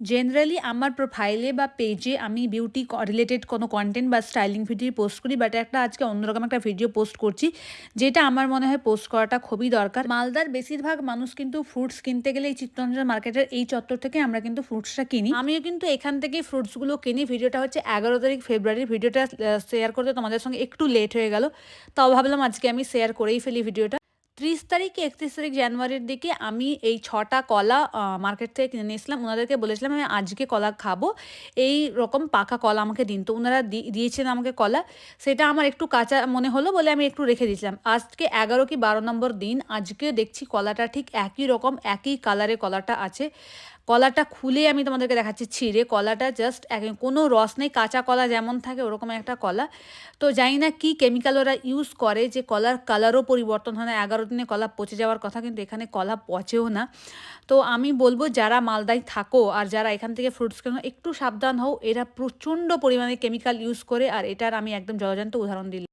Generally আমার প্রোফাইলে বা পেজে আমি বিউটি রিলেটেড কোনো কন্টেন্ট বা স্টাইলিং ভিডিও পোস্ট করি বাট একটা আজকে অন্যরকম একটা ভিডিও পোস্ট করছি, যেটা আমার মনে হয় পোস্ট করাটা খুবই দরকার। মালদার বেশিরভাগ মানুষ কিন্তু ফ্রুটস কিনতে গেলে এই চিত্তরঞ্জন মার্কেটের এই চত্বর থেকে আমরা কিন্তু ফ্রুটসটা কিনি। আমিও কিন্তু এখান থেকে ফ্রুটসগুলো কিনি। ভিডিওটা হচ্ছে এগারো তারিখ ফেব্রুয়ারির ভিডিওটা শেয়ার করতে তোমাদের সঙ্গে একটু লেট হয়ে গেল। তাও ভাবলাম আজকে আমি শেয়ার করেই ফেলি ভিডিওটা ত্রিশ তারিখ, একত্রিশ তারিখ জানুয়ারির দিকে আমি এই ছটা কলা মার্কেট থেকে কিনে নিয়েছিলাম। ওনাদেরকে বলেছিলাম, আমি আজকে কলা খাব। এই রকম পাকা কলা আমাকে দিন। তো ওনারা দিয়েছেন আমাকে কলা। সেটা আমার একটু কাঁচা মনে হলো বলে আমি একটু রেখে দিয়েছিলাম। আজকে এগারো কি বারো নম্বর দিন, আজকে দেখছি কলাটা ঠিক একই রকম, একই কালারে কলাটা আছে। কলাটা খুলে আমি তোমাদেরকে দেখাচ্ছি ছিঁড়ে। কলাটা জাস্ট এক, কোনো রস নেই, কাঁচা কলা যেমন থাকে ওরকম একটা কলা। তো জানি না কী কেমিক্যাল ওরা ইউজ করে যে কলার কালারও পরিবর্তন হয় না, এগারো দিনে কলা পচে যাওয়ার কথা, কিন্তু এখানে কলা পচেও না। তো আমি বলব, যারা মালদায় থাকো আর যারা এখান থেকে ফ্রুটস কেন, একটু সাবধান হও। এরা প্রচণ্ড পরিমাণে কেমিক্যাল ইউজ করে, আর এটার আমি একদম জলজান্ত উদাহরণ দিলাম।